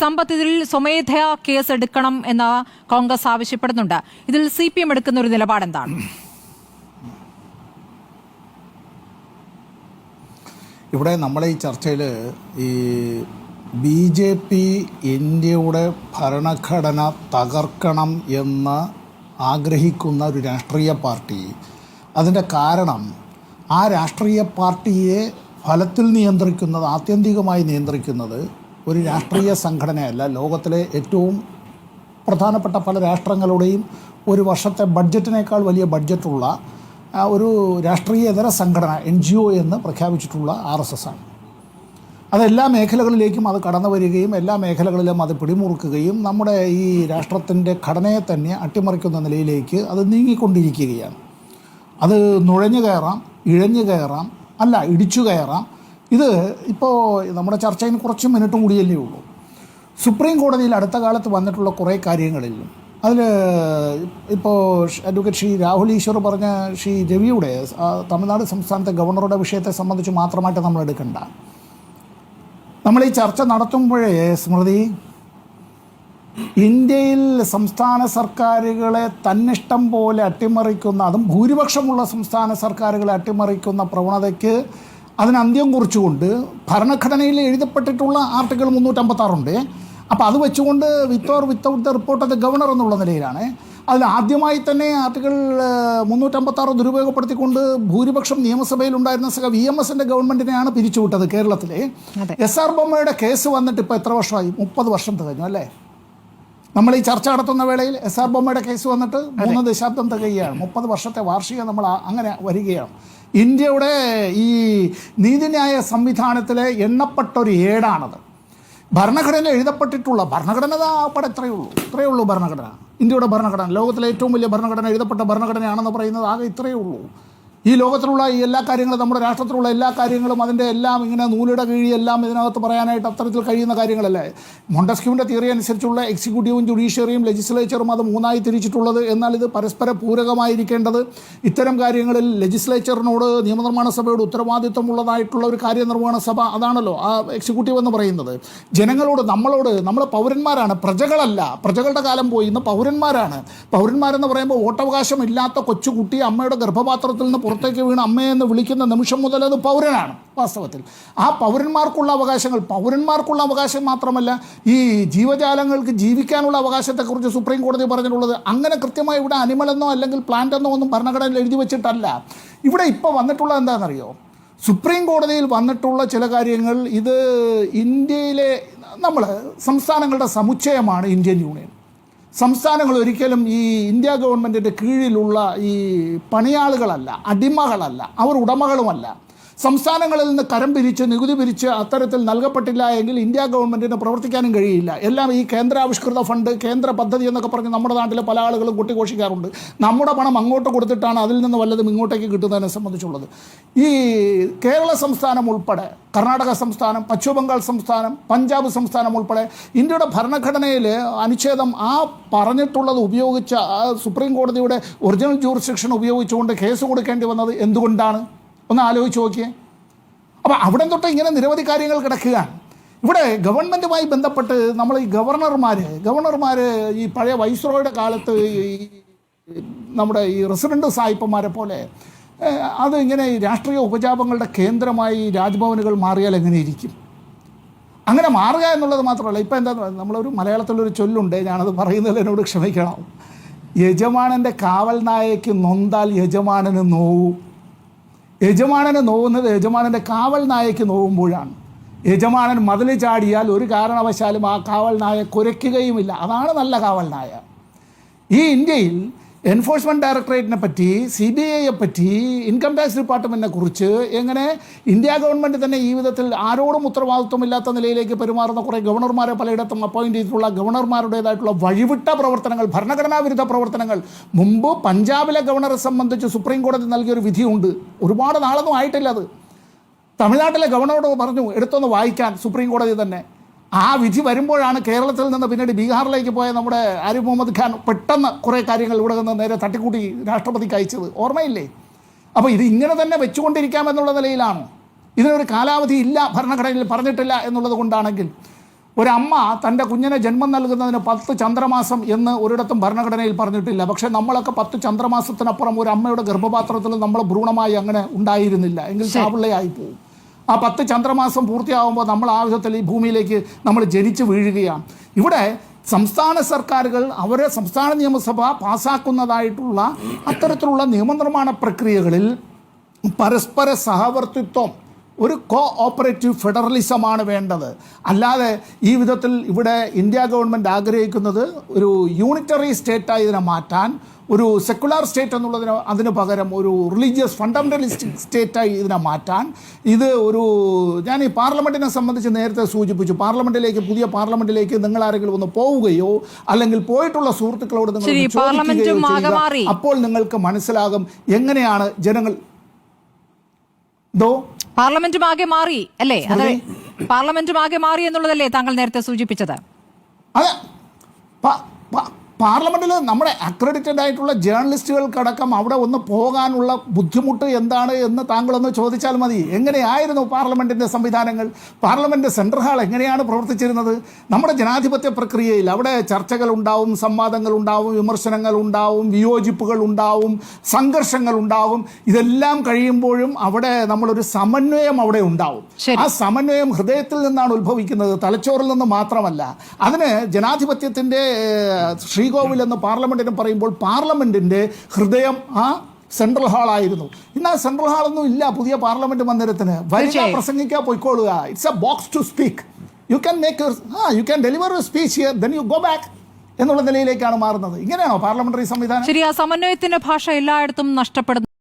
സമ്പത്ത് ഇതിൽ സ്വമേധയാ കേസ് എടുക്കണം എന്ന് കോൺഗ്രസ് ആവശ്യപ്പെടുന്നുണ്ട്. ഇതിൽ സി പി എം എടുക്കുന്ന ഒരു നിലപാട് എന്താണ് ഇവിടെ നമ്മളെ ഈ ചർച്ചയിൽ ഈ ബി ജെ പി ഇന്ത്യയുടെ ഭരണഘടന തകർക്കണം എന്ന് ആഗ്രഹിക്കുന്ന ഒരു രാഷ്ട്രീയ പാർട്ടി അതിന്റെ കാരണം ആ രാഷ്ട്രീയ പാർട്ടിയെ ഫലത്തിൽ നിയന്ത്രിക്കുന്നത് ആത്യന്തികമായി നിയന്ത്രിക്കുന്നത് ഒരു രാഷ്ട്രീയ സംഘടനയല്ല. ലോകത്തിലെ ഏറ്റവും പ്രധാനപ്പെട്ട പല രാഷ്ട്രങ്ങളുടെയും ഒരു വർഷത്തെ ബഡ്ജറ്റിനേക്കാൾ വലിയ ബഡ്ജറ്റുള്ള ഒരു രാഷ്ട്രീയേതര സംഘടന എൻ ജി ഒ എന്ന് പ്രഖ്യാപിച്ചിട്ടുള്ള ആർ എസ് എസ് ആണ്. അത് എല്ലാ മേഖലകളിലേക്കും അത് കടന്നു വരികയും എല്ലാ മേഖലകളിലും അത് പിടിമുറുക്കുകയും നമ്മുടെ ഈ രാഷ്ട്രത്തിന്റെ ഘടനയെ തന്നെ അട്ടിമറിക്കുന്ന നിലയിലേക്ക് അത് നീങ്ങിക്കൊണ്ടിരിക്കുകയാണ്. അത് നുഴഞ്ഞു കയറാം ഇഴഞ്ഞു കയറാം അല്ല ഇടിച്ചു കയറാം ഇത് ഇപ്പോൾ നമ്മുടെ ചർച്ചയിൽ കുറച്ച് മിനിറ്റ് കൂടിയല്ലേ ഉള്ളൂ. സുപ്രീം കോടതിയിൽ അടുത്ത കാലത്ത് വന്നിട്ടുള്ള കുറേ കാര്യങ്ങളിൽ അതിൽ ഇപ്പോൾ അഡ്വക്കേറ്റ് ശ്രീ രാഹുൽ ഈശ്വർ പറഞ്ഞ ശ്രീ രവിയുടെ തമിഴ്നാട് സംസ്ഥാനത്തെ ഗവർണറുടെ വിഷയത്തെ സംബന്ധിച്ച് മാത്രമായിട്ട് നമ്മൾ എടുക്കണ്ട. നമ്മൾ ഈ ചർച്ച നടത്തുമ്പോഴേ സ്മൃതി ഇന്ത്യയിൽ സംസ്ഥാന സർക്കാരുകളെ തന്നിഷ്ടം പോലെ അട്ടിമറിക്കുന്ന അതും ഭൂരിപക്ഷമുള്ള സംസ്ഥാന സർക്കാരുകളെ അട്ടിമറിക്കുന്ന പ്രവണതയ്ക്ക് അതിന് അന്ത്യം കുറിച്ചുകൊണ്ട് ഭരണഘടനയിൽ എഴുതപ്പെട്ടിട്ടുള്ള ആർട്ടിക്കിൾ മുന്നൂറ്റമ്പത്താറുണ്ട്. അപ്പോൾ അത് വെച്ചുകൊണ്ട് with or without the report of the governor എന്നുള്ള നിലയിലാണ്. അതിൽ ആദ്യമായി തന്നെ ആർട്ടിക്കിൾ മുന്നൂറ്റമ്പത്താറ് ദുരുപയോഗപ്പെടുത്തിക്കൊണ്ട് ഭൂരിപക്ഷം നിയമസഭയിൽ ഉണ്ടായിരുന്ന സഹ വി എം എസിന്റെ ഗവൺമെന്റിനെയാണ് പിരിച്ചുവിട്ടത് കേരളത്തിലെ. എസ് ആർ ബൊമ്മയുടെ കേസ് വന്നിട്ട് ഇപ്പോൾ എത്ര വർഷമായി? മുപ്പത് വർഷം തികഞ്ഞു അല്ലേ? നമ്മൾ ഈ ചർച്ച നടത്തുന്ന വേളയിൽ എസ് ആർ ബൊമ്മയുടെ കേസ് വന്നിട്ട് മൂന്ന് ദശാബ്ദം തികയുകയാണ്. മുപ്പത് വർഷത്തെ വാർഷികം നമ്മൾ അങ്ങനെ വരികയാണ്. ഇന്ത്യയുടെ ഈ നീതിന്യായ സംവിധാനത്തിലെ എണ്ണപ്പെട്ട ഒരു ഏടാണത്. ഭരണഘടന എഴുതപ്പെട്ടിട്ടുള്ള ഭരണഘടന അവിടെ ഇത്രയേ ഉള്ളൂ. ഇത്രയേ ഉള്ളൂ ഭരണഘടന. ഇന്ത്യയുടെ ഭരണഘടന. ലോകത്തിലെ ഏറ്റവും വലിയ ഭരണഘടന എഴുതപ്പെട്ട ഭരണഘടനയാണെന്ന് പറയുന്നത് ആകെ ഇത്രയേ ഉള്ളൂ. ഈ ലോകത്തിലുള്ള ഈ എല്ലാ കാര്യങ്ങളും നമ്മുടെ രാഷ്ട്രത്തിലുള്ള എല്ലാ കാര്യങ്ങളും അതിന്റെ എല്ലാം ഇങ്ങനെ നൂലിട കീഴി എല്ലാം ഇതിനകത്ത് പറയാനായിട്ട് അത്തരത്തിൽ കഴിയുന്ന കാര്യങ്ങളല്ലേ? മൊണ്ടസ്ക്യൂവിന്റെ തിയറി അനുസരിച്ചുള്ള എക്സിക്യൂട്ടീവും ജുഡീഷ്യറിയും ലെജിസ്ലേച്ചറും അത് മൂന്നായി തിരിച്ചിട്ടുള്ളത്. എന്നാൽ ഇത് പരസ്പര പൂരകമായിരിക്കേണ്ടത് ഇത്തരം കാര്യങ്ങളിൽ ലെജിസ്ലേച്ചറിനോട് നിയമനിർമ്മാണ സഭയോട് ഉത്തരവാദിത്വമുള്ളതായിട്ടുള്ള ഒരു കാര്യനിർവഹണ സഭ അതാണല്ലോ ആ എക്സിക്യൂട്ടീവ് എന്ന് പറയുന്നത്. ജനങ്ങളോട് നമ്മളോട് നമ്മൾ പൗരന്മാരാണ്. പ്രജകളല്ല. പ്രജകളുടെ കാലം പോയി ഇന്ന് പൗരന്മാരാണ്. പൗരന്മാരെന്ന് പറയുമ്പോൾ വോട്ടവകാശം ഇല്ലാത്ത കൊച്ചുകുട്ടി അമ്മയുടെ ഗർഭപാത്രത്തിൽ നിന്ന് പുറത്തേക്ക് വീണ് അമ്മയെന്ന് വിളിക്കുന്ന നിമിഷം മുതൽ അത് പൗരനാണ് വാസ്തവത്തിൽ. ആ പൗരന്മാർക്കുള്ള അവകാശങ്ങൾ പൗരന്മാർക്കുള്ള അവകാശം മാത്രമല്ല ഈ ജീവജാലങ്ങൾക്ക് ജീവിക്കാനുള്ള അവകാശത്തെക്കുറിച്ച് സുപ്രീം കോടതി പറഞ്ഞിട്ടുള്ളത്. അങ്ങനെ കൃത്യമായി ഇവിടെ അനിമലെന്നോ അല്ലെങ്കിൽ പ്ലാന്റ് എന്നോ ഒന്നും ഭരണഘടനയിൽ എഴുതി വെച്ചിട്ടല്ല. ഇവിടെ ഇപ്പോൾ വന്നിട്ടുള്ളത് എന്താണെന്നറിയോ? സുപ്രീം കോടതിയിൽ വന്നിട്ടുള്ള ചില കാര്യങ്ങൾ ഇത് ഇന്ത്യയിലെ നമ്മൾ സംസ്ഥാനങ്ങളുടെ സമുച്ചയമാണ് ഇന്ത്യൻ യൂണിയൻ. സംസ്ഥാനങ്ങൾ ഒരിക്കലും ഈ ഇന്ത്യ ഗവൺമെന്റിന്റെ കീഴിലുള്ള ഈ പണിയാളുകളല്ല അടിമകളല്ല അവർ ഉടമകളുമല്ല. സംസ്ഥാനങ്ങളിൽ നിന്ന് കരം പിരിച്ച് നികുതി പിരിച്ച് അത്തരത്തിൽ നൽകപ്പെട്ടില്ല എങ്കിൽ ഇന്ത്യ ഗവൺമെന്റിന് പ്രവർത്തിക്കാനും കഴിയില്ല. എല്ലാം ഈ കേന്ദ്രാവിഷ്കൃത ഫണ്ട് കേന്ദ്ര പദ്ധതി എന്നൊക്കെ പറഞ്ഞ് നമ്മുടെ നാട്ടിലെ പല ആളുകളും കൊട്ടിഘോഷിക്കാറുണ്ട്. നമ്മുടെ പണം അങ്ങോട്ട് കൊടുത്തിട്ടാണ് അതിൽ നിന്ന് വല്ലതും ഇങ്ങോട്ടേക്ക് കിട്ടുന്നതിനെ സംബന്ധിച്ചുള്ളത്. ഈ കേരള സംസ്ഥാനം ഉൾപ്പെടെ കർണാടക സംസ്ഥാനം പശ്ചിമ ബംഗാൾ സംസ്ഥാനം പഞ്ചാബ് സംസ്ഥാനം ഉൾപ്പെടെ ഇന്ത്യയുടെ ഭരണഘടനയിൽ അനുച്ഛേദം ആ പറഞ്ഞിട്ടുള്ളത് ഉപയോഗിച്ച ആ സുപ്രീം കോടതിയുടെ ഒറിജിനൽ ജൂറിസ്ഡിക്ഷൻ ഉപയോഗിച്ചുകൊണ്ട് കേസ് കൊടുക്കേണ്ടി വന്നത് എന്തുകൊണ്ടാണ്? ഒന്ന് ആലോചിച്ച് നോക്കിയേ. അപ്പോൾ അവിടെ തൊട്ട് ഇങ്ങനെ നിരവധി കാര്യങ്ങൾ കിടക്കുകയാണ് ഇവിടെ ഗവൺമെന്റുമായി ബന്ധപ്പെട്ട് നമ്മൾ ഈ ഗവർണർമാർ ഗവർണർമാർ ഈ പഴയ വൈസ്രോയുടെ കാലത്ത് ഈ നമ്മുടെ ഈ റെസിഡന്റ് സായിപ്പന്മാരെ പോലെ അത് ഇങ്ങനെ രാഷ്ട്രീയ ഉപജാപങ്ങളുടെ കേന്ദ്രമായി രാജ്ഭവനുകൾ മാറിയാൽ എങ്ങനെ ഇരിക്കും? അങ്ങനെ മാറുക എന്നുള്ളത് മാത്രമല്ല ഇപ്പം എന്താ നമ്മളൊരു മലയാളത്തിലൊരു ചൊല്ലുണ്ട് ഞാനത് പറയുന്നതിൽ എന്നോട് ക്ഷമിക്കണം. യജമാനന്റെ കാവൽ നായയ്ക്ക് നൊന്താൽ യജമാനന് നോവും. യജമാനന് നോവുന്നത് യജമാനന്റെ കാവൽ നായയ്ക്ക് നോവുമ്പോഴാണ്. യജമാനൻ മതിൽ ചാടിയാൽ ഒരു കാരണവശാലും ആ കാവൽ നായ കുരയ്ക്കുകയുമില്ല. അതാണ് നല്ല കാവൽ നായ. ഈ ഇന്ത്യയിൽ എൻഫോഴ്സ്മെന്റ് ഡയറക്ടറേറ്റിനെ പറ്റി സി ബി ഐയെ പറ്റി ഇൻകം ടാക്സ് ഡിപ്പാർട്ട്മെന്റിനെ കുറിച്ച് എങ്ങനെ ഇന്ത്യ ഗവൺമെന്റ് തന്നെ ഈ വിധത്തിൽ ആരോടും ഉത്തരവാദിത്വമില്ലാത്ത നിലയിലേക്ക് പെരുമാറുന്ന കുറേ ഗവർണർമാരെ പലയിടത്തും അപ്പോയിന്റ് ചെയ്തിട്ടുള്ള ഗവർണർമാരുടേതായിട്ടുള്ള വഴിവിട്ട പ്രവർത്തനങ്ങൾ ഭരണഘടനാ വിരുദ്ധ പ്രവർത്തനങ്ങൾ. മുമ്പ് പഞ്ചാബിലെ ഗവർണറെ സംബന്ധിച്ച് സുപ്രീം കോടതി നൽകിയൊരു വിധിയുണ്ട്. ഒരുപാട് നാളൊന്നും ആയിട്ടില്ല അത്. തമിഴ്നാട്ടിലെ ഗവർണറോട് പറഞ്ഞു എടുത്തൊന്ന് വായിക്കാൻ. സുപ്രീം കോടതി തന്നെ. ആ വിധി വരുമ്പോഴാണ് കേരളത്തിൽ നിന്ന് പിന്നീട് ബീഹാറിലേക്ക് പോയ നമ്മുടെ ആരിഫ് മുഹമ്മദ് ഖാൻ പെട്ടെന്ന് കുറേ കാര്യങ്ങൾ ഇവിടെ നിന്ന് നേരെ തട്ടിക്കൂട്ടി രാഷ്ട്രപതിക്ക് അയച്ചത്. ഓർമ്മയില്ലേ? അപ്പോൾ ഇത് ഇങ്ങനെ തന്നെ വെച്ചുകൊണ്ടിരിക്കാം എന്നുള്ള നിലയിലാണ്. ഇതിനൊരു കാലാവധി ഇല്ല ഭരണഘടനയിൽ പറഞ്ഞിട്ടില്ല എന്നുള്ളത് കൊണ്ടാണെങ്കിൽ ഒരമ്മ തന്റെ കുഞ്ഞിനെ ജന്മം നൽകുന്നതിന് പത്ത് ചന്ദ്രമാസം എന്ന് ഒരിടത്തും ഭരണഘടനയിൽ പറഞ്ഞിട്ടില്ല. പക്ഷേ നമ്മളൊക്കെ പത്ത് ചന്ദ്രമാസത്തിനപ്പുറം ഒരു അമ്മയുടെ ഗർഭപാത്രത്തിൽ നമ്മൾ ഭ്രൂണമായി അങ്ങനെ ഉണ്ടായിരുന്നില്ല. എങ്കിൽ ചാവിള്ളയായി പോകും ആ പത്ത് ചന്ദ്രമാസം പൂർത്തിയാകുമ്പോൾ നമ്മൾ ആ വിധത്തിൽ ഈ ഭൂമിയിലേക്ക് നമ്മൾ ജനിച്ചു വീഴുകയാണ്. ഇവിടെ സംസ്ഥാന സർക്കാരുകൾ അവരെ സംസ്ഥാന നിയമസഭ പാസ്സാക്കുന്നതായിട്ടുള്ള അത്തരത്തിലുള്ള നിയമനിർമ്മാണ പ്രക്രിയകളിൽ പരസ്പര സഹവർത്തിത്വം ഒരു കോ ഓപ്പറേറ്റീവ് ഫെഡറലിസമാണ് വേണ്ടത്. അല്ലാതെ ഈ വിധത്തിൽ ഇവിടെ ഇന്ത്യ ഗവൺമെന്റ് ആഗ്രഹിക്കുന്നത് ഒരു യൂണിറ്ററി സ്റ്റേറ്റായി ഇതിനെ മാറ്റാൻ ഒരു സെക്കുലർ സ്റ്റേറ്റ് എന്നുള്ളതിന് അതിന് പകരം ഒരു റിലീജിയസ് ഫണ്ടമെന്റലിസ്റ്റിക് സ്റ്റേറ്റായി ഇതിനെ മാറ്റാൻ. ഇത് ഒരു ഞാൻ ഈ പാർലമെന്റിനെ സംബന്ധിച്ച് നേരത്തെ സൂചിപ്പിച്ചു. പാർലമെന്റിലേക്ക് പുതിയ പാർലമെന്റിലേക്ക് നിങ്ങൾ ആരെങ്കിലും ഒന്ന് പോവുകയോ അല്ലെങ്കിൽ പോയിട്ടുള്ള സുഹൃത്തുക്കളോട് നിങ്ങൾ. അപ്പോൾ നിങ്ങൾക്ക് മനസ്സിലാകും എങ്ങനെയാണ് ജനങ്ങൾ പാർലമെന്റും ആകെ മാറി അല്ലേ? അതെ പാർലമെന്റും ആകെ മാറി എന്നുള്ളതല്ലേ താങ്കൾ നേരത്തെ സൂചിപ്പിച്ചത്? അതെ പ- പാർലമെന്റിൽ നമ്മുടെ അക്രഡിറ്റഡ് ആയിട്ടുള്ള ജേർണലിസ്റ്റുകൾക്കടക്കം അവിടെ ഒന്ന് പോകാനുള്ള ബുദ്ധിമുട്ട് എന്താണ് എന്ന് താങ്കളൊന്ന് ചോദിച്ചാൽ മതി. എങ്ങനെയായിരുന്നു പാർലമെന്റിന്റെ സംവിധാനങ്ങൾ? പാർലമെന്റ് സെൻട്രൽ ഹാൾ എങ്ങനെയാണ് പ്രവർത്തിച്ചിരുന്നത്? നമ്മുടെ ജനാധിപത്യ പ്രക്രിയയിൽ അവിടെ ചർച്ചകൾ ഉണ്ടാവും സംവാദങ്ങൾ ഉണ്ടാവും വിമർശനങ്ങൾ ഉണ്ടാവും വിയോജിപ്പുകൾ ഉണ്ടാവും സംഘർഷങ്ങൾ ഉണ്ടാവും. ഇതെല്ലാം കഴിയുമ്പോഴും അവിടെ നമ്മളൊരു സമന്വയം അവിടെ ഉണ്ടാവും. ആ സമന്വയം ഹൃദയത്തിൽ നിന്നാണ് ഉത്ഭവിക്കുന്നത് തലച്ചോറിൽ നിന്ന് മാത്രമല്ല. അതിന് ജനാധിപത്യത്തിന്റെ ഏഹ്, ശ്രീകോവിൽ എന്ന് പാർലമെന്റിന് പറയുമ്പോൾ പാർലമെന്റിന്റെ ഹൃദയം ആ സെൻട്രൽ ഹാൾ ആയിരുന്നു. ഇന്ന് ആ സെൻട്രൽ ഹാളൊന്നും ഇല്ല. പുതിയ പാർലമെന്റ് മന്ദിരത്തിന്. വലിയ. പ്രസംഗിക്കാൻ പോയിക്കോളുക. It's a box to speak you can make a you can deliver speech here then you go back എന്നുള്ള നിലയിലേക്കാണ് മാറുന്നത്. ഇങ്ങനെയാണോ പാർലമെന്ററി സംവിധാനം? ശരി ആ സമന്വയത്തിന്റെ ഭാഷ എല്ലായിടത്തും നഷ്ടപ്പെടുന്നു.